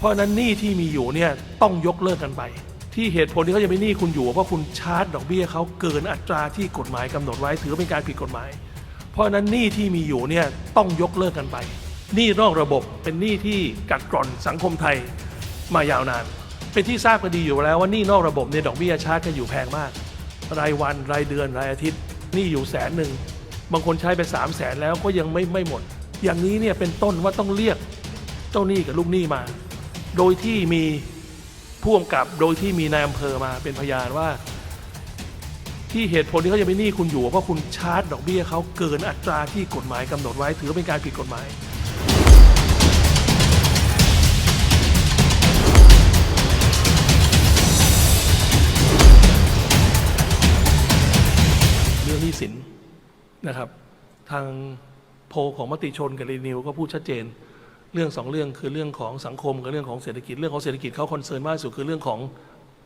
เพราะฉะนั้นหนี้ที่มีอยู่เนี่ยต้องยกเลิกกันไป ที่เหตุผลที่เขาจะเป็นหนี้คุณอยู่เพราะคุณชาร์จดอกเบี้ยเขาเกินอัตราที่กฎหมายกำหนดไว้ถือเป็นการผิดกฎหมาย เพราะฉะนั้นหนี้ที่มีอยู่เนี่ยต้องยกเลิกกันไปหนี้นอกระบบเป็นหนี้ที่กัดกร่อนสังคมไทยมายาวนาน เป็นที่ทราบกันดีอยู่แล้วว่าหนี้นอกระบบเนี่ยดอกเบี้ยชาร์จกันอยู่แพงมาก รายวันรายเดือนรายอาทิตย์หนี้อยู่แสนหนึ่งบางคนใช้ไปสามแสนแล้วก็ยังไม่ไม่หมด อย่างนี้เนี่ยเป็นต้นว่าต้องเรียกเจ้าหนี้กับลูกหนี้มา โดยที่มีพ่วงกับโดยที่มีนายอำเภอมาเป็นพยานว่า ที่เหตุผลที่เขาจะเป็นหนี้คุณอยู่ เพราะคุณชาร์จดอกเบี้ยเขาเกินอัตราที่กฎหมายกำหนดไว้ ถือเป็นการผิดกฎหมาย เรื่องหนี้สินนะครับ ทางโพลของมติชนกับรีนิวก็พูดชัดเจน เรื่องสองเรื่องคือเรื่องของสังคมกับเรื่องของเศรษฐกิจเรื่องของเศรษฐกิจเขาคอนเซิร์นมากสุดคือเรื่องของ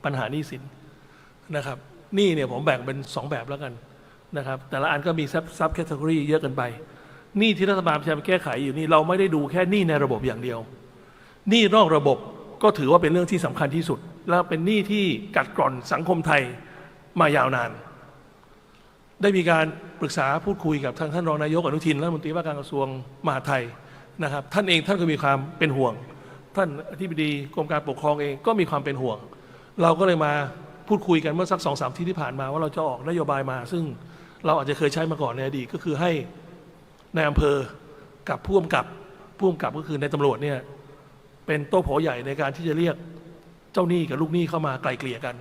ปัญหาหนี้สินนะครับหนี้เนี่ยผมแบ่งเป็นสองแบบแล้วกันนะครับแต่ละอันก็มีซับซับแคตตากรีเยอะกันไปหนี้ที่รัฐบาลพยายามแก้ไขอยู่นี่เราไม่ได้ดูแค่หนี้ในระบบอย่างเดียวหนี้นอกระบบก็ถือว่าเป็นเรื่องที่สำคัญที่สุด และเป็นหนี้ที่กัดกร่อนสังคมไทยมายาวนาน ได้มีการปรึกษาพูดคุยกับทางท่านรองนายกอนุทินรัฐมนตรีว่าการกระทรวงมหาดไทย นะครับ ท่านเองท่านก็มีความเป็นห่วง ท่านอธิบดีกรมการปกครองเองก็มีความเป็นห่วง เราก็เลยมาพูดคุยกันเมื่อสักสองสามที่ที่ผ่านมาว่าเราจะออกนโยบายมา ซึ่งเราอาจจะเคยใช้มาก่อนในอดีตก็คือให้ในอำเภอกับผู้กำกับผู้กำกับก็คือในตำรวจเนี่ยเป็นโต๊ะโผใหญ่ในการที่จะเรียกเจ้าหนี้กับลูกหนี้เข้ามาไกลเกลี่ยกัน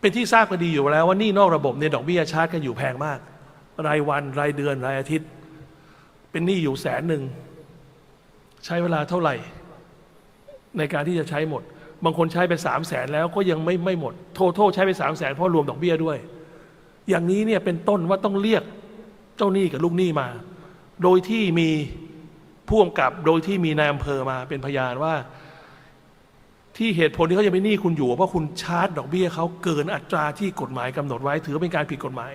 เป็นที่ทราบกันดีอยู่แล้วว่านี้นอกระบบเนี่ยดอกเบี้ยชาร์จกันอยู่แพงมาก รายวันรายเดือนรายอาทิตย์ เป็นหนี้อยู่แสนหนึ่ง ใช้เวลาเท่าไหร่ ในการที่จะใช้หมด บางคนใช้ไปสามแสนแล้วก็ยังไม่ไม่หมด โทโทใช้ไปสามแสนเพราะรวมดอกเบี้ยด้วย อย่างนี้เนี่ยเป็นต้นว่าต้องเรียกเจ้าหนี้กับลูกหนี้มา โดยที่มีพ่วงกับโดยที่มีนายอำเภอมาเป็นพยานว่า ที่เหตุผลที่เขาจะเป็นหนี้คุณอยู่เพราะคุณชาร์จดอกเบี้ยเขาเกินอัตราที่กฎหมายกำหนดไว้ถือเป็นการผิดกฎหมาย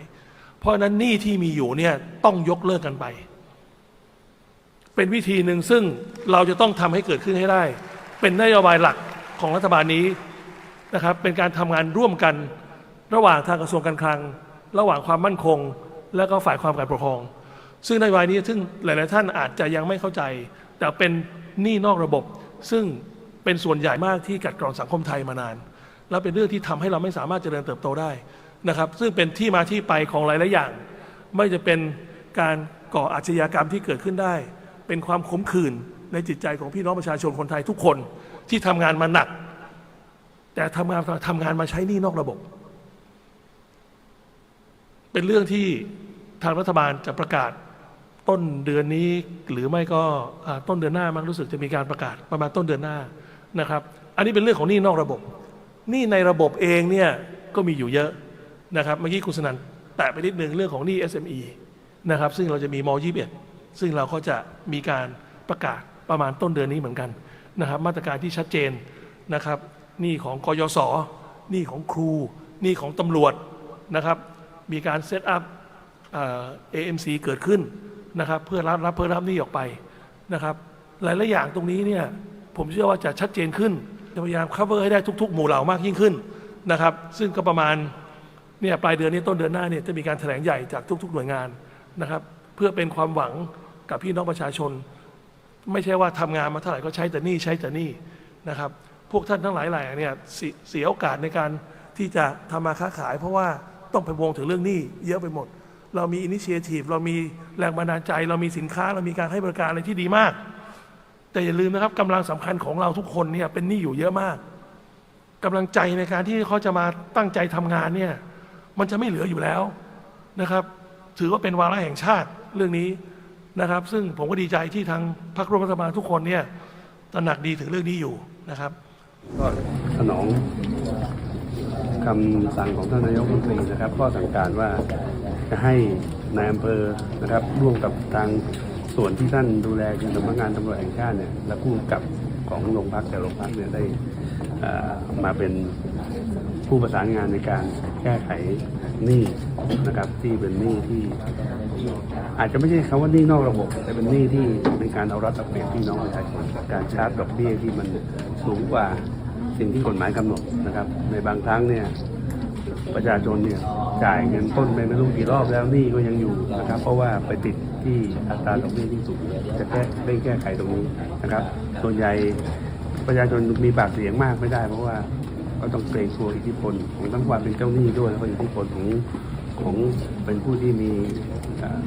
เพราะฉะนั้นหนี้ที่มีอยู่เนี่ยต้องยกเลิกกันไป เป็นวิธีหนึ่งซึ่งเราจะต้องทำให้เกิดขึ้นให้ได้ เป็นนโยบายหลักของรัฐบาลนี้นะครับ เป็นการทำงานร่วมกันระหว่างทางกระทรวงการคลัง ระหว่างความมั่นคง และก็ฝ่ายความการปกครอง ซึ่งนโยบายนี้ซึ่งหลาย ๆ ท่านอาจจะยังไม่เข้าใจ แต่เป็นหนี้นอกระบบ ซึ่งเป็นส่วนใหญ่มากที่กัดกร่อนสังคมไทยมานาน และเป็นเรื่องที่ทำให้เราไม่สามารถเจริญเติบโตได้นะครับ ซึ่งเป็นที่มาที่ไปของหลาย ๆ อย่าง ไม่จะเป็นการก่ออาชญากรรมที่เกิดขึ้นได้ เป็นความขมขื่นในจิตใจของพี่น้องประชาชนคนไทยทุกคนที่ทำงานมาหนัก แต่ทำงานทำงานมาใช้หนี้นอกระบบ เป็นเรื่องที่ทางรัฐบาลจะประกาศต้นเดือนนี้หรือไม่ก็ต้นเดือนหน้ามั้งรู้สึกจะมีการประกาศประมาณต้นเดือนหน้านะครับ อันนี้เป็นเรื่องของหนี้นอกระบบหนี้ในระบบเองเนี่ยก็มีอยู่เยอะนะครับเมื่อกี้คุณสนันแตะไปนิดนึงเรื่องของหนี้ SME นะครับซึ่งเราจะมีม21 ซึ่งเราก็จะมีการประกาศประมาณต้นเดือนนี้เหมือนกันนะครับ มาตรการที่ชัดเจนนะครับนี้ของกยศนี้ของครู นี้ของตำรวจนะครับมีการเซตอัพเอ่อ AMC เกิดขึ้นนะครับเพื่อรับรับเพื่อรับนี้ออกไปนะครับหลายๆอย่างตรงนี้เนี่ยผมเชื่อว่าจะชัดเจนขึ้นจะพยายาม cover ให้ได้ทุก ๆ หมู่เหล่ามากยิ่งขึ้นนะครับ ซึ่งก็ประมาณเนี่ยปลายเดือนนี้ต้นเดือนหน้าเนี่ยจะมีการแถลงใหญ่จากทุก ๆ หน่วยงานนะครับ เพื่อเป็นความหวัง กับพี่น้องประชาชน ไม่ใช่ว่าทำงานมาเท่าไหร่ก็ใช้แต่นี้ใช้แต่นี้นะครับ พวกท่านทั้งหลายแหล่เนี่ยเสียโอกาสในการที่จะทำมาค้าขาย เพราะว่าต้องไปวงถึงเรื่องหนี้เยอะไปหมด เรามีอินิเชทีฟเรามีแรงบันดาลใจ เรามีสินค้าเรามีการให้บริการอะไรที่ดีมาก แต่อย่าลืมนะครับกำลังสำคัญของเราทุกคนเนี่ยเป็นหนี้อยู่เยอะมากกำลังใจในการที่เขาจะมาตั้งใจทำงานเนี่ยมันจะไม่เหลืออยู่แล้วนะครับ ถือว่าเป็นวาระแห่งชาติเรื่องนี้ นะครับ ซึ่งผมก็ดีใจที่ทางพรรคร่วมรัฐบาลทุกคนเนี่ยตระหนักดีถึงเรื่องนี้อยู่นะครับ ก็สนองคำสั่งของท่านนายกรัฐมนตรีนะครับ ก็สั่งการว่าจะให้นายอำเภอนะครับ ร่วมกับทางส่วนที่ท่านดูแลคือสำนักงานตำรวจแห่งชาติเนี่ยและผู้กับของโรงพักแต่โรงพักเนี่ยได้อ่อมาเป็นผู้ประสานงานในการแก้ไขหนี้นะครับที่เป็นหนี้ที่ อาจจะไม่ใช่คำว่านี้นอกระบบ แต่เป็นนี้ที่เป็นการเอารัดเอาเปรียบพี่น้องประชาชนการชาร์จดอกเบี้ยที่มันสูงกว่าสิ่งที่กฎหมายกำหนดนะครับ ในบางครั้งเนี่ยประชาชนเนี่ยจ่ายเงินต้นไปไม่รู้กี่รอบแล้วนี่ก็ยังอยู่นะครับ เพราะว่าไปติดที่อัตราดอกเบี้ยที่สูงจะแก้เร่แก้ไขตรงนี้นะครับ ส่วนใหญ่ประชาชนมีปากเสียงมากไม่ได้ เพราะว่า ก็ต้องเกรงกลัวอิทธิพลของทั้งความเป็นเจ้าหนี้ด้วยแล้วก็อิทธิพลของของเป็นผู้ที่มีอ่า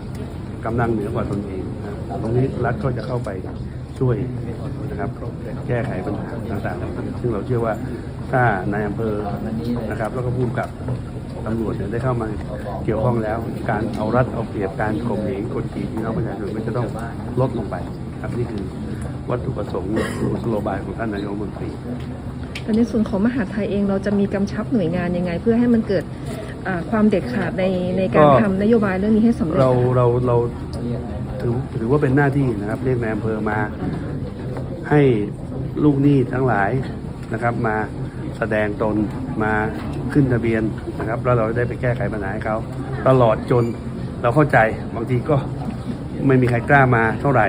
กำลังเหนือกว่าตนเองตรงนี้รัฐก็จะเข้าไปช่วยนะครับแก้ไขปัญหาต่างๆ ซึ่งเราเชื่อว่าถ้านายอำเภอนะครับ แล้วก็ผู้กับตำรวจเนี่ยได้เข้ามาเกี่ยวข้องแล้ว การเอารัดเอาเปรียบการข่มเหงกดขี่พี่น้องประชาชนก็จะต้องลดลงไป ครับนี่คือวัตถุประสงค์กุศโลบายของท่านนายกรัฐมนตรี แต่ในส่วนของมหาดไทยเองเราจะมีกำชับหน่วยงานยังไง เพื่อให้มันเกิดอ่าความเด็ดขาดในในการก็ ทำนโยบายเรื่องนี้ให้สำเร็จเราเราเราถือถือว่าเป็นหน้าที่นะครับเรียกนายอำเภอมา ให้ลูกหนี้ทั้งหลายนะครับ มาแสดงตนมาขึ้นทะเบียนนะครับ แล้วเราได้ไปแก้ไขปัญหาให้เขาตลอดจนเราเข้าใจบางทีก็ไม่มีใครกล้ามาเท่าไหร่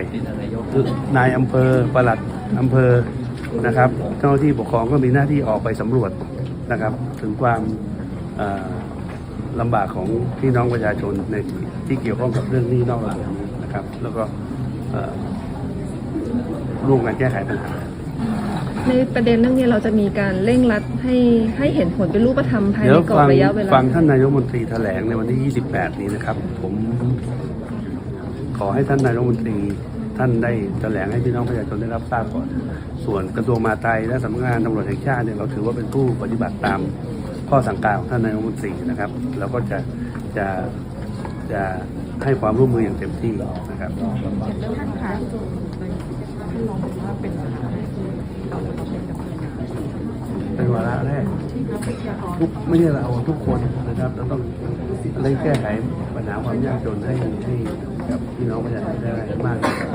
คือนายอำเภอปลัดอำเภอ นะครับเจ้าหน้าที่ปกครองก็มีหน้าที่ออกไปสำรวจนะครับ ถึงความเอ่อลำบากของพี่น้องประชาชนในที่เกี่ยวข้องกับเรื่องหนี้นอกระบบนี้นะครับ แล้วก็เอ่อร่วมกันแก้ไขปัญหาในประเด็นเรื่องนี้เราจะมีการเร่งรัดให้ให้เห็นผลเป็นรูปธรรมภายเดี๋ยในวกรอฟับงระยะเวลาฟังท่านนายกรัฐมนตรีแถลงในวันที่ 28 นี้นะครับ ผมขอให้ท่านนายกรัฐมนตรี ท่านได้แถลงให้พี่น้องประชาชนได้รับทราบก่อน ส่วนกระทรวงมหาดไทยและสำนักงานตำรวจแห่งชาติเนี่ยเราถือว่าเป็นผู้ปฏิบัติตามข้อสั่งการของท่านนายกรัฐมนตรีนะครับเราก็จะจะจะให้ความร่วมมืออย่างเต็มที่นะครับท่านคะท่านรองบอกว่าเป็นวาระแรกที่เราต้องเป็นกับเป็นวาระแรกทุกไม่ใช่เราทุกคนนะครับเราต้องเร่งแก้ไขปัญหาความยากจนให้ให้ กับพี่น้องประชาชนได้มากที่สุด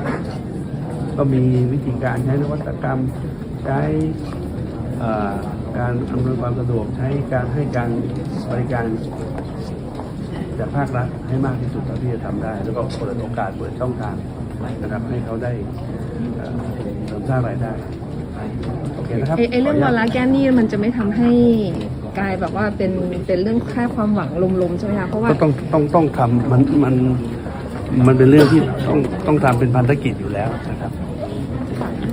ก็มีวิธีการใช้นวัตกรรมใช้เอ่อการอำนวยความสะดวกใช้การให้การบริการจากภาครัฐให้มากที่สุดเท่าที่จะทำได้ แล้วก็เปิดโอกาสเปิดช่องทางนะครับให้เขาได้เอ่อเสริมสร้างรายได้โอเคนะครับไอ้ไอ้เรื่องขวานุญระตแก้หนี้มันจะไม่ทำให้กลายแบบว่าเป็นเป็นเรื่องแค่ความหวังลมๆใช่ไหมคะเพราะว่าก็ต้องต้องต้องทำมันมัน มันเป็นเรื่องที่ต้องต้องทำเป็นพันธกิจอยู่แล้วนะครับ